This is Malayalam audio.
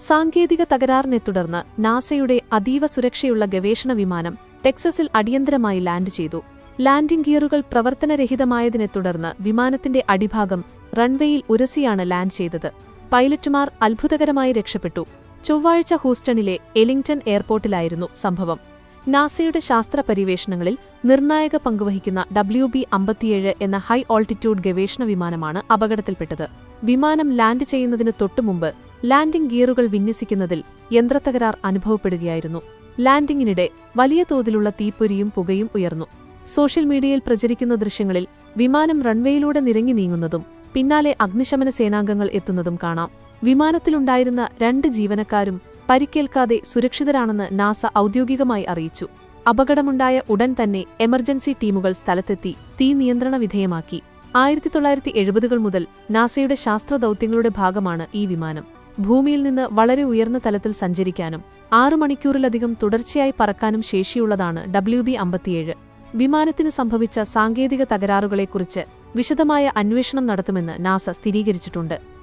സാങ്കേതിക തകരാറിനെ തുടർന്ന് നാസയുടെ അതീവ സുരക്ഷയുള്ള ഗവേഷണ വിമാനം ടെക്സസിൽ അടിയന്തരമായി ലാൻഡ് ചെയ്തു. ലാൻഡിംഗ് ഗിയറുകൾ പ്രവർത്തനരഹിതമായതിനെ തുടർന്ന് വിമാനത്തിന്റെ അടിഭാഗം റൺവേയിൽ ഉരസിയാണ് ലാൻഡ് ചെയ്തത്. പൈലറ്റുമാർ അത്ഭുതകരമായി രക്ഷപ്പെട്ടു. ചൊവ്വാഴ്ച ഹൂസ്റ്റണിലെ എലിംഗ്ടൺ എയർപോർട്ടിലായിരുന്നു സംഭവം. നാസയുടെ ശാസ്ത്ര പര്യവേഷണങ്ങളിൽ നിർണായക പങ്കുവഹിക്കുന്ന ഡബ്ല്യു ബി അമ്പത്തിയേഴ് എന്ന ഹൈ ഓൾട്ടിറ്റ്യൂഡ് ഗവേഷണ വിമാനമാണ് അപകടത്തിൽപ്പെട്ടത്. വിമാനം ലാൻഡ് ചെയ്യുന്നതിന് തൊട്ടുമുമ്പ് ലാൻഡിംഗ് ഗിയറുകൾ വിന്യസിക്കുന്നതിൽ യന്ത്രത്തകരാർ അനുഭവപ്പെടുകയായിരുന്നു. ലാൻഡിംഗിനിടെ വലിയ തോതിലുള്ള തീപ്പൊരിയും പുകയും ഉയർന്നു. സോഷ്യൽ മീഡിയയിൽ പ്രചരിക്കുന്ന ദൃശ്യങ്ങളിൽ വിമാനം റൺവേയിലൂടെ നിരങ്ങി നീങ്ങുന്നതും പിന്നാലെ അഗ്നിശമന സേനാംഗങ്ങൾ എത്തുന്നതും കാണാം. വിമാനത്തിലുണ്ടായിരുന്ന രണ്ട് ജീവനക്കാരും പരിക്കേൽക്കാതെ സുരക്ഷിതരാണെന്ന് നാസ ഔദ്യോഗികമായി അറിയിച്ചു. അപകടമുണ്ടായ ഉടൻ തന്നെ എമർജൻസി ടീമുകൾ സ്ഥലത്തെത്തി തീ നിയന്ത്രണ വിധേയമാക്കി. ആയിരത്തി തൊള്ളായിരത്തി എഴുപതുകൾ മുതൽ നാസയുടെ ശാസ്ത്ര ദൗത്യങ്ങളുടെ ഭാഗമാണ് ഈ വിമാനം. ഭൂമിയിൽ നിന്ന് വളരെ ഉയർന്ന തലത്തിൽ സഞ്ചരിക്കാനും ആറു മണിക്കൂറിലധികം തുടർച്ചയായി പറക്കാനും ശേഷിയുള്ളതാണ് ഡബ്ല്യു ബി അമ്പത്തിയേഴ്. വിമാനത്തിന് സംഭവിച്ച സാങ്കേതിക തകരാറുകളെക്കുറിച്ച് വിശദമായ അന്വേഷണം നടത്തുമെന്ന് നാസ സ്ഥിരീകരിച്ചിട്ടുണ്ട്.